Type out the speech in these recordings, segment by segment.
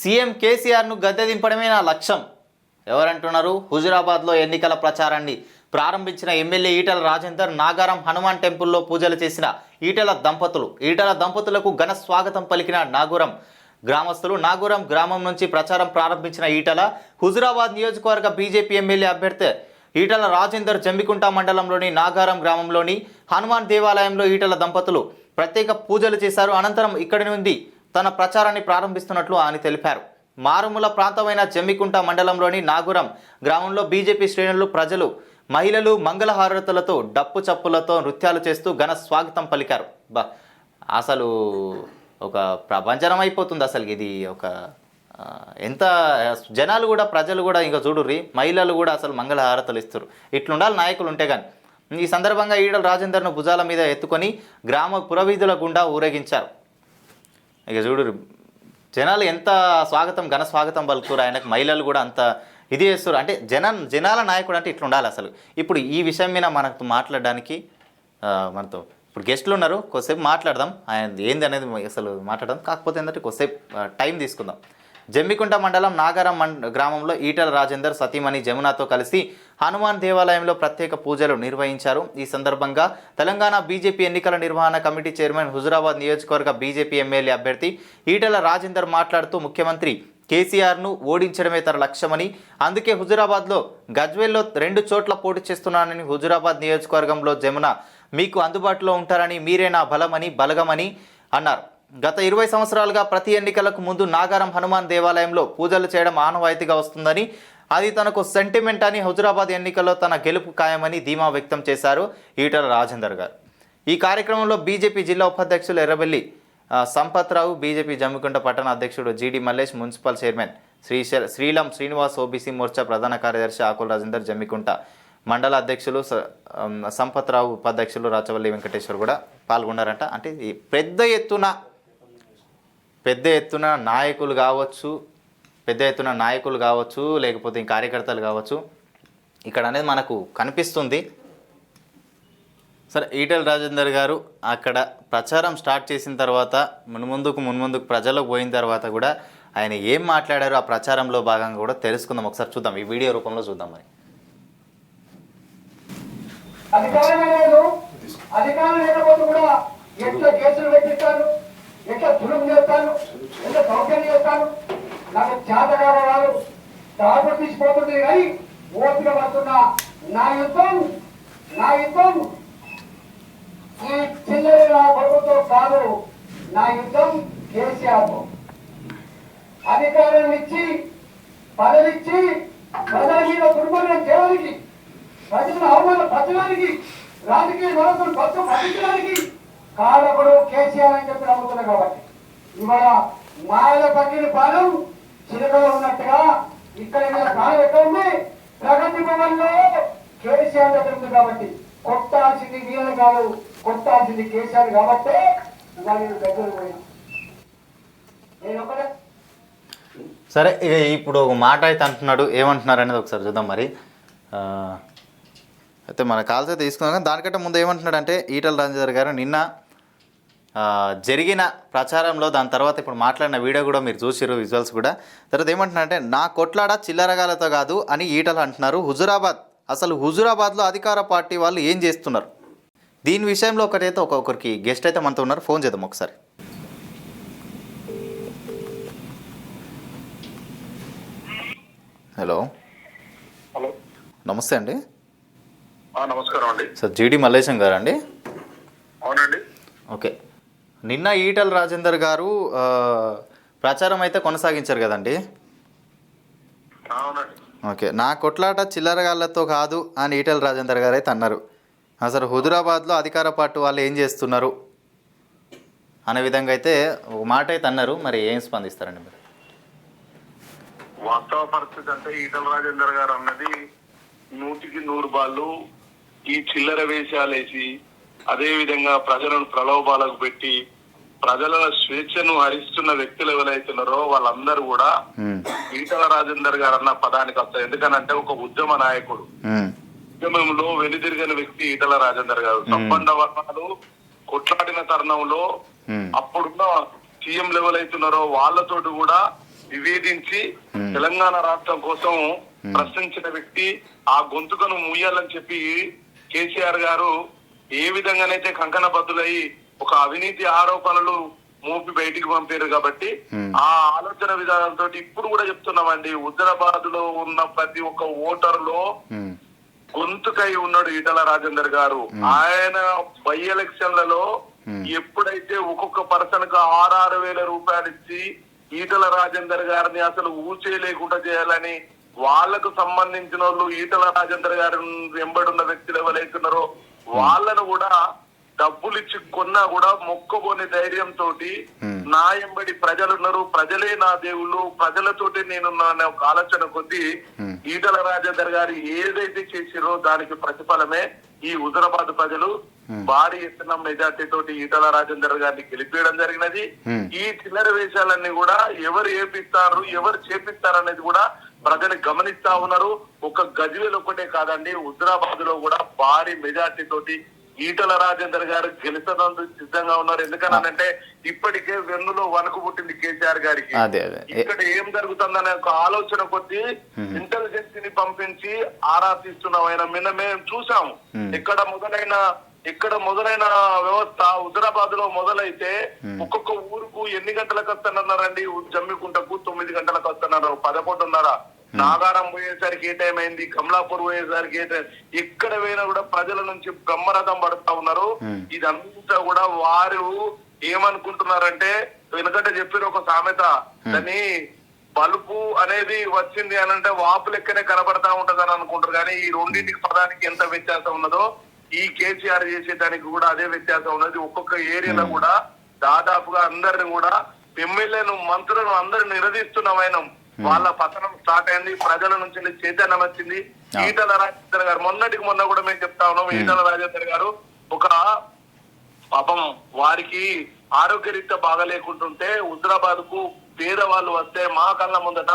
CM కేసీఆర్ను గద్దె దింపడమే నా లక్ష్యం. ఎవరంటున్నారు? హుజురాబాద్లో ఎన్నికల ప్రచారాన్ని. ప్రారంభించిన ఎమ్మెల్యే ఈటల రాజేందర్ నాగారం హనుమాన్ టెంపుల్లో పూజలు చేసిన ఈటల దంపతులు. ఈటల దంపతులకు ఘన స్వాగతం పలికిన నాగురం గ్రామస్తులు. నాగురం గ్రామం నుంచి ప్రచారం ప్రారంభించిన ఈటల హుజురాబాద్ నియోజకవర్గ బీజేపీ ఎమ్మెల్యే అభ్యర్థి ఈటల రాజేందర్ జంబికుంట మండలంలోని నాగారం గ్రామంలోని హనుమాన్ దేవాలయంలో ఈటల దంపతులు ప్రత్యేక పూజలు చేశారు. అనంతరం ఇక్కడి నుండి తన ప్రచారాన్ని ప్రారంభిస్తున్నట్లు ఆయన తెలిపారు. మారుమూల ప్రాంతమైన జమ్మికుంట మండలంలోని నాగురం గ్రామంలో బీజేపీ శ్రేణులు ప్రజలు మహిళలు మంగళహారతులతో డప్పు చప్పులతో నృత్యాలు చేస్తూ ఘన స్వాగతం పలికారు. బా అసలు ఒక ప్రభంజనం అయిపోతుంది అసలు ఇది ఒక ఎంత జనాలు కూడా ప్రజలు కూడా ఇంకా చూడుర్రి మహిళలు కూడా అసలు మంగళహారతలు ఇస్తారు ఇట్లుండాలి నాయకులు ఉంటే కానీ ఈ సందర్భంగా ఈడల రాజేందర్ను భుజాల మీద ఎత్తుకొని గ్రామ పురవీధుల గుండా ఊరేగించారు. ఇక చూడు జనాలు ఎంత స్వాగతం ఘన స్వాగతం పలుకుతారు ఆయనకు? మహిళలు కూడా అంత ఇది చేస్తారు. అంటే జన జనాల నాయకుడు అంటే ఇట్లా ఉండాలి అసలు. ఇప్పుడు ఈ విషయం మీద మనకు మాట్లాడడానికి మనతో ఇప్పుడు గెస్ట్లు ఉన్నారు. కొద్దిసేపు మాట్లాడదాం. ఆయన ఏంది అనేది అసలు మాట్లాడదాం. కాకపోతే ఏంటంటే కొద్దిసేపు టైం తీసుకుందాం. జమ్మికుంట మండలం నాగారం మండ గ్రామంలో ఈటల రాజేందర్ సతీమణి జమునాతో కలిసి హనుమాన్ దేవాలయంలో ప్రత్యేక పూజలు నిర్వహించారు. ఈ సందర్భంగా తెలంగాణ బీజేపీ ఎన్నికల నిర్వహణ కమిటీ చైర్మన్ హుజురాబాద్ నియోజకవర్గ బీజేపీ ఎమ్మెల్యే అభ్యర్థి ఈటల రాజేందర్ మాట్లాడుతూ ముఖ్యమంత్రి కేసీఆర్ను ఓడించడమే తన లక్ష్యమని అందుకే హుజురాబాద్లో గజ్వేల్లో రెండు చోట్ల పోటీ చేస్తున్నానని హుజురాబాద్ నియోజకవర్గంలో జమున మీకు అందుబాటులో ఉంటారని మీరే నా బలమని బలగమని అన్నారు. గత ఇరవై సంవత్సరాలుగా ప్రతి ఎన్నికలకు ముందు నాగారం హనుమాన్ దేవాలయంలో పూజలు చేయడం ఆనవాయితీగా వస్తుందని అది తనకు సెంటిమెంట్ అని హుజురాబాద్ ఎన్నికల్లో తన గెలుపు ఖాయమని ధీమా వ్యక్తం చేశారు ఈటల రాజేందర్ గారు. ఈ కార్యక్రమంలో బీజేపీ జిల్లా ఉపాధ్యక్షులు ఎర్రబెల్లి సంపత్రావు బీజేపీ జమ్మికుంట పట్టణ అధ్యక్షుడు Jeedi Mallesh municipal chairman Sri Srilam Srinivas OBC morcha ప్రధాన కార్యదర్శి ఆకుల రాజేందర్ జమ్మికుంట మండల అధ్యక్షులు స- సంపత్రావు ఉపాధ్యక్షులు రాచవల్లి వెంకటేశ్వర్ కూడా పాల్గొన్నారంట. అంటే ఈ పెద్ద ఎత్తున పెద్ద ఎత్తున నాయకులు కావచ్చు పెద్ద ఎత్తున నాయకులు కావచ్చు లేకపోతే కార్యకర్తలు కావచ్చు ఇక్కడ అనేది మనకు కనిపిస్తుంది. సరే ఈటెల రాజేందర్ గారు అక్కడ ప్రచారం స్టార్ట్ చేసిన తర్వాత మున్ముందుకు మున్ముందుకు ప్రజలకు పోయిన తర్వాత కూడా ఆయన ఏం మాట్లాడారు ఆ ప్రచారంలో భాగంగా కూడా తెలుసుకుందాం. ఒకసారి చూద్దాం. ఈ వీడియో రూపంలో చూద్దాం మరి. అధికారం లేదు. అధికారం లేకపోతే కూడా ఎట్లా కేసులు పెట్టిస్తాను ఎట్లా దురుగు చేస్తాను? ఎట్లా దౌర్జన్యం చేస్తాను? నాకు చేత కావాలి తాగు తీసిపోతుంది కానీ ఓపిక పడుతున్న. నా యుద్ధం నా యుద్ధం. ఈ చిల్లరి నా కొడుకుతో కాదు నా యుద్ధం కేసీఆర్ అధికారం ఇచ్చి పదవిచ్చి ప్రజల మీద దుర్మరణం చేయడానికి ప్రజలను అవమానం పరచడానికి రాజకీయ నాయకులు పచ్చం పట్టించడానికి కారకుడు కేసీఆర్ అని చెప్పి నమ్ముతున్నా కాబట్టి. ఇవాళ మాయల పట్టిన పాలు చిరకలో ఉన్నట్టుగా ఇక్కడ మీద ప్రాణం ఎక్కడ ఉంది. ప్రగతి భవన్లో కేసీఆర్ దగ్గర ఉంది కాబట్టి. కొట్టాల్సింది వీళ్ళని కాదు కొట్టాల్సింది కేసీఆర్ కాబట్టి ఇవాళ నేను దగ్గర పోయినా. నేను ఒకటే. సరే ఇక ఇప్పుడు ఒక మాట అయితే అంటున్నాడు. ఏమంటున్నారు అనేది ఒకసారి చూద్దాం మరి. అయితే మన కాల్స్ అయితే తీసుకున్నాం. కానీ దానికంటే ముందు ఏమంటున్నాడు అంటే ఈటల రాజేందర్ గారు నిన్న జరిగిన ప్రచారంలో దాని తర్వాత ఇప్పుడు మాట్లాడిన వీడియో కూడా మీరు చూసిరు విజువల్స్ కూడా. తర్వాత ఏమంటున్నారంటే నా కొట్లాడ చిల్లరగాలతో కాదు అని ఈటలు అంటున్నారు. హుజురాబాద్ అసలు హుజురాబాద్లో అధికార పార్టీ వాళ్ళు ఏం చేస్తున్నారు? దీని విషయంలో ఒకటైతే ఒక్కొక్కరికి గెస్ట్ అయితే మనతో ఉన్నారు. ఫోన్ చేద్దాం ఒకసారి. హలో. హలో. నమస్తే అండి. నమస్కారం అండి. సార్ జీడి మల్లేశం గారు అండి అవునండి. ఓకే. నిన్న ఈటల రాజేందర్ గారు ప్రచారం అయితే కొనసాగించారు కదండి? ఓకే. నా కొట్లాట చిల్లరగాళ్ళతో కాదు అని ఈటల రాజేందర్ గారు అయితే అన్నారు. అసలు హుజురాబాద్లో అధికార పార్టీ వాళ్ళు ఏం చేస్తున్నారు అనే విధంగా అయితే ఒక మాట అయితే అన్నారు. మరి ఏం స్పందిస్తారండి మీరు? వాస్తవ పరిస్థితి అంటే ఈటల రాజేందర్ గారు అన్నది నూటికి నూరు బాళ్ళు ఈ చిల్లర వేషాలేసి అదే విధంగా ప్రజలను ప్రలోభాలకు పెట్టి ప్రజల స్వేచ్ఛను హరిస్తున్న వ్యక్తులు ఎవరైతున్నారో వాళ్ళందరూ కూడా ఈటల రాజేందర్ గారు అన్న పదానికి వస్తారు. ఎందుకనంటే ఒక ఉద్యమ నాయకుడు. ఉద్యమంలో వెనుదిరిగిన వ్యక్తి ఈటల రాజేందర్ గారు. సంబంధ వర్ణాలు కొట్లాడిన తరుణంలో అప్పుడున్న సీఎం లెవెల్ అవుతున్నారో వాళ్ళతోటి కూడా వివేదించి తెలంగాణ రాష్ట్రం కోసం ప్రశ్నించిన వ్యక్తి ఆ గొంతుకను మూయాలని చెప్పి కేసీఆర్ గారు ఏ విధంగానైతే కంకణ బద్దులై ఒక అవినీతి ఆరోపణలు మోపి బయటికి పంపారు కాబట్టి ఆ ఆలోచన విధానంతో ఇప్పుడు కూడా చెప్తున్నామండి. హుజరాబాద్లో ఉన్న ప్రతి ఒక్క ఓటర్లో ఉమ్, గొంతుకై ఉన్నాడు ఈటల రాజేందర్ గారు. ఆయన బై ఎలక్షన్లలో ఎప్పుడైతే ఒక్కొక్క పర్సన్కు ఆరు వేల రూపాయలు ఇచ్చి ఈటల రాజేందర్ గారిని అసలు ఊచే లేకుండా చేయాలని వాళ్ళకు సంబంధించిన వాళ్ళు ఈటల రాజేందర్ గారి వెంబడున్న వ్యక్తులు ఎవరైతున్నారో వాళ్ళను కూడా డబ్బులు ఇచ్చి కొన్నా కూడా మొక్కబోని ధైర్యంతో నా ఎంబడి ప్రజలు ఉన్నారు ప్రజలే నా దేవుళ్ళు ప్రజలతోటి నేనున్నా అనే ఒక ఆలోచన కొద్దీ ఈటల రాజేందర్ గారు ఏదైతే చేసిరో దానికి ప్రతిఫలమే ఈ హుజరాబాద్ ప్రజలు భారీ ఎత్తున మెజార్టీ తోటి ఈటల రాజేందర్ గారిని గెలిపేయడం జరిగినది. Hmm. ఈ చిల్లర వేషాలన్నీ కూడా ఎవరు ఏపిస్తారు ఎవరు చేపిస్తారు అనేది కూడా ప్రజలు గమనిస్తా ఉన్నారు. ఒక గజ్వేల్ ఒకటే కాదండి హుజరాబాద్లో కూడా భారీ మెజార్టీ తోటి ఈటల రాజేందర్ గారు గెలిచేందుకు సిద్ధంగా ఉన్నారు. ఎందుకనంటే ఇప్పటికే వెన్నులో వణుకు పుట్టింది కేసీఆర్ గారికి. ఇక్కడ ఏం జరుగుతుందనే ఒక ఆలోచన కొద్దీ ఇంటెలిజెన్స్ని పంపించి ఆరా తీస్తున్నాం ఆయన. నిన్న మేము చూసాము ఇక్కడ మొదలైన ఇక్కడ మొదలైన వ్యవస్థ హుజరాబాద్లో మొదలైతే ఒక్కొక్క ఊరుకు ఎన్ని గంటలకు వస్తానన్నారండి? జమ్మికుంటకు తొమ్మిది గంటలకు వస్తున్నారు పదకొండున్నర. నాగారం పోయేసరికి ఏ టైం అయింది? కమలాపూర్ పోయేసరికి ఏ టైం ఎక్కడ పోయినా కూడా ప్రజల నుంచి బ్రహ్మరథం పడుతా ఉన్నారు. ఇదంతా కూడా వారు ఏమనుకుంటున్నారంటే వెనుకంటే చెప్పిన ఒక సామెత. దాన్ని బలుపు అనేది వచ్చింది అని అంటే వాపు లెక్కనే కనబడతా ఉంటది అని అనుకుంటారు. కానీ ఈ రెండింటికి పదానికి ఎంత వ్యత్యాసం ఉన్నదో ఈ కేసీఆర్ చేసేదానికి కూడా అదే వ్యత్యాసం ఉన్నది. ఒక్కొక్క ఏరియాలో కూడా దాదాపుగా అందరిని కూడా ఎమ్మెల్యేను మంత్రులను అందరిని నిలదీస్తున్నామైన వాళ్ళ పతనం స్టార్ట్ అయింది ప్రజల నుంచి చైతన్యం వచ్చింది. ఈటల రాజేందర్ గారు మొన్నటికి మొన్న కూడా మేము చెప్తా ఉన్నాం ఈటల రాజేందర్ గారు ఒక పాపం వారికి ఆరోగ్యరీత్యా బాగా లేకుంటుంటే హుజరాబాద్కు పేదవాళ్ళు వస్తే మా కళ్ళ ముందట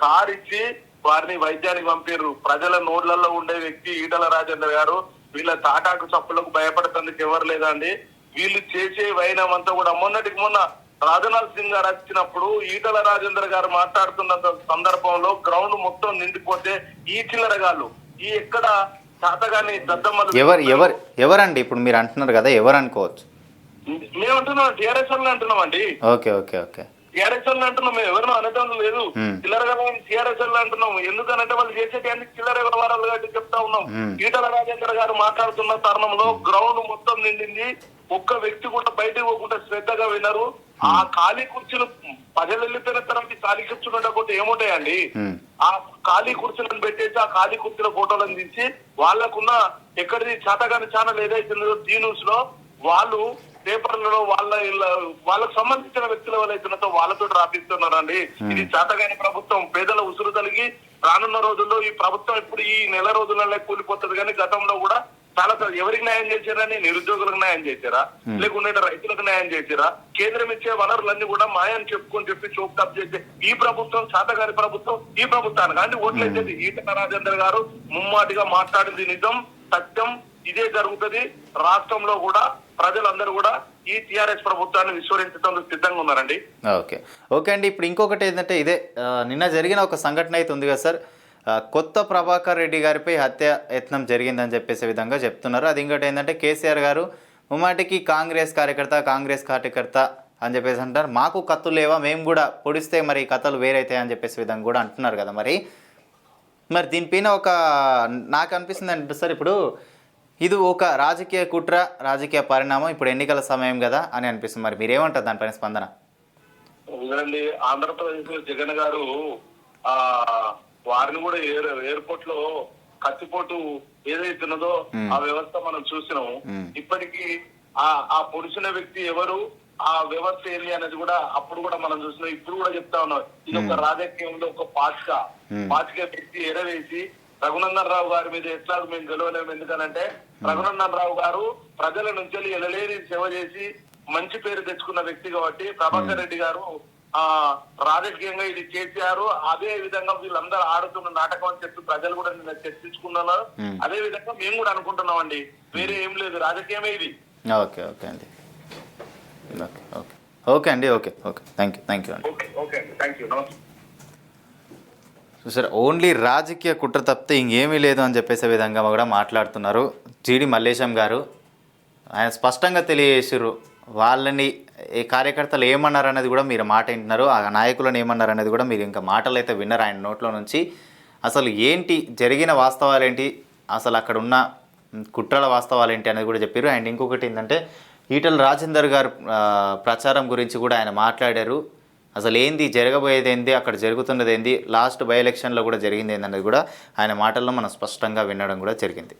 కార్ ఇచ్చి వారిని వైద్యానికి పంపారు ప్రజల నోడ్లలో ఉండే వ్యక్తి ఈటల రాజేందర్ గారు. వీళ్ళ తాటాకు చప్పులకు భయపడటానికి ఎవరు లేదండి. వీళ్ళు చేసే వైనమంతా కూడా మొన్నటికి మొన్న రాజనాథ్ సింగ్ గారు వచ్చినప్పుడు ఈటల రాజేందర్ గారు మాట్లాడుతున్న సందర్భంలో గ్రౌండ్ మొత్తం నిండిపోతే ఈ చిల్లరగాళ్ళు ఈ ఎక్కడ తాతగాని దద్దమ్మలు ఎవరు ఎవరు ఎవరండి? ఇప్పుడు మీరు అంటున్నారు కదా ఎవరు అనుకోవచ్చు? మేము అంటున్నాం టిఆర్ఎస్ అంటున్నాం అండి ఓకే ఓకే ఓకే. టిఆర్ఎస్ వాళ్ళు అంటున్నాం మేము. ఎవరినో అనటం లేదు. చిల్లర టిఆర్ఎస్ వాళ్ళు అంటున్నాం. ఎందుకనంటే వాళ్ళు చేసేటి అన్ని చిల్లర వ్యవహారాలు కాబట్టి చెప్తా ఉన్నాం. ఈటల రాజేంద్ర గారు మాట్లాడుతున్న తరుణంలో గ్రౌండ్ మొత్తం నిండింది. ఒక్క వ్యక్తి కూడా బయటకు పోకుండా శ్రద్ధగా విన్నారు. ఆ ఖాళీ కుర్చీలు ప్రజలు వెళ్ళిపోయిన తర్వాత ఖాళీ కుర్చీలు ఉండకపోతే ఏముంటాయండి? Hmm. ఆ ఖాళీ కుర్చీలను పెట్టేసి ఆ ఖాళీ కుర్చీల ఫోటోలను తీసి వాళ్ళకున్న ఎక్కడిది చాతగాని ఛానల్ ఏదైతే ఉందో జీ న్యూస్లో వాళ్ళు పేపర్లలో వాళ్ళ వాళ్ళకు సంబంధించిన వ్యక్తుల ఎవరైతున్నతో వాళ్ళతో రాపిస్తున్నారండి. ఇది చాతగాని ప్రభుత్వం పేదల ఉసురు తలిగి రానున్న రోజుల్లో ఈ ప్రభుత్వం ఇప్పుడు ఈ నెల రోజులలో కూలిపోతుంది. కానీ గతంలో కూడా చాలా ఎవరికి న్యాయం చేశారని? నిరుద్యోగులకు న్యాయం చేశారా? లేకుంటే రైతులకు న్యాయం చేశారా? కేంద్రం ఇచ్చే వనరులన్నీ కూడా మాయని చెప్పుకొని చెప్పి చోప్ చేసే ఈ ప్రభుత్వం చాతగారి ప్రభుత్వం ఈ ప్రభుత్వానికి. అంటే ఓట్లేసేది ఈటల రాజేందర్ గారు ముమ్మాటిగా మాట్లాడింది నిజం సత్యం ఇదే జరుగుతుంది. రాష్ట్రంలో కూడా ప్రజలందరూ కూడా ఈ టిఆర్ఎస్ ప్రభుత్వాన్ని విస్మరించడానికి సిద్ధంగా ఉన్నారండి. ఓకే. ఓకే అండి. ఇప్పుడు ఇంకొకటి ఏంటంటే ఇదే నిన్న జరిగిన ఒక సంఘటన అయితే ఉంది కదా సార్. కొత్త ప్రభాకర్ రెడ్డి గారిపై హత్య యత్నం జరిగిందని చెప్పేసే విధంగా చెప్తున్నారు. అది ఇంకోటి ఏంటంటే కేసీఆర్ గారు ముమ్మాటికి కాంగ్రెస్ కార్యకర్త కాంగ్రెస్ కార్యకర్త అని చెప్పేసి అంటారు మాకు కత్తులు లేవా? మేము కూడా పొడిస్తే మరి కథలు వేరైతాయి? అని చెప్పేసి విధంగా కూడా అంటున్నారు కదా మరి. మరి దీనిపైన ఒక నాకు అనిపిస్తుంది అంటే సార్ ఇప్పుడు ఇది ఒక రాజకీయ కుట్ర రాజకీయ పరిణామం ఇప్పుడు ఎన్నికల సమయం కదా అని అనిపిస్తుంది. మరి మీరేమంటారు దానిపైన స్పందన? ఆంధ్రప్రదేశ్లో జగన్ గారు ఆ వారిని కూడా ఎయిర్ ఎయిర్పోర్ట్లో కత్తిపోటు ఏదైతున్నదో ఆ వ్యవస్థ మనం చూసినాము ఇప్పటికీ ఆ ఆ పొడిచిన వ్యక్తి ఎవరు ఆ వ్యవస్థ ఏంటి అనేది కూడా అప్పుడు కూడా మనం చూసినాం. ఇప్పుడు కూడా చెప్తా ఉన్నాం. ఇది ఒక రాజకీయంలో ఒక పాచిక పాచిక వ్యక్తి ఎరవేసి రఘునందన్ రావు గారి మీద ఎట్లా మేము గెలవలేము? ఎందుకనంటే రఘునందన్ రావు గారు ప్రజల నుంచి ఎలలేని సేవ చేసి మంచి పేరు తెచ్చుకున్న వ్యక్తి కాబట్టి ప్రభాకర్ రెడ్డి గారు ఆ రాజకీయంగా ఇది కేసీఆర్ అదే విధంగా వీళ్ళందరూ ఆడుతున్న నాటకం అని చెప్పి ప్రజలు కూడా నిన్న చర్చించుకున్నారు. అదే విధంగా మేము కూడా అనుకుంటున్నాం అండి వేరే ఏం లేదు. రాజకీయమే ఇది. ఓకే ఓకే అండి. Okay okay. ఓకే అండి okay okay. Thank you thank you అండి. ఓకే ఓకే అండి. థ్యాంక్ యూ నమస్తే. చూసారు? ఓన్లీ రాజకీయ కుట్ర తప్పితే ఇంకేమీ లేదు అని చెప్పేసే విధంగా కూడా మాట్లాడుతున్నారు. జీడి మల్లేశం గారు ఆయన స్పష్టంగా తెలియజేసారు వాళ్ళని ఈ కార్యకర్తలు ఏమన్నారు అనేది కూడా మీరు మాట వింటున్నారు ఆ నాయకులను ఏమన్నారు అనేది కూడా మీరు ఇంకా మాటలు అయితే విన్నారు ఆయన నోట్లో నుంచి. అసలు ఏంటి జరిగిన వాస్తవాలు ఏంటి అసలు అక్కడ ఉన్న కుట్రల వాస్తవాలు ఏంటి అనేది కూడా చెప్పారు అండ్ ఇంకొకటి ఏంటంటే ఈటల రాజేందర్ గారు ప్రచారం గురించి కూడా ఆయన మాట్లాడారు. అసలు ఏంది జరగబోయేది ఏంది అక్కడ జరుగుతున్నది ఏంది లాస్ట్ బై ఎలక్షన్లో కూడా జరిగింది ఏందన్నది కూడా ఆయన మాటల్లో మనం స్పష్టంగా వినడం కూడా జరిగింది.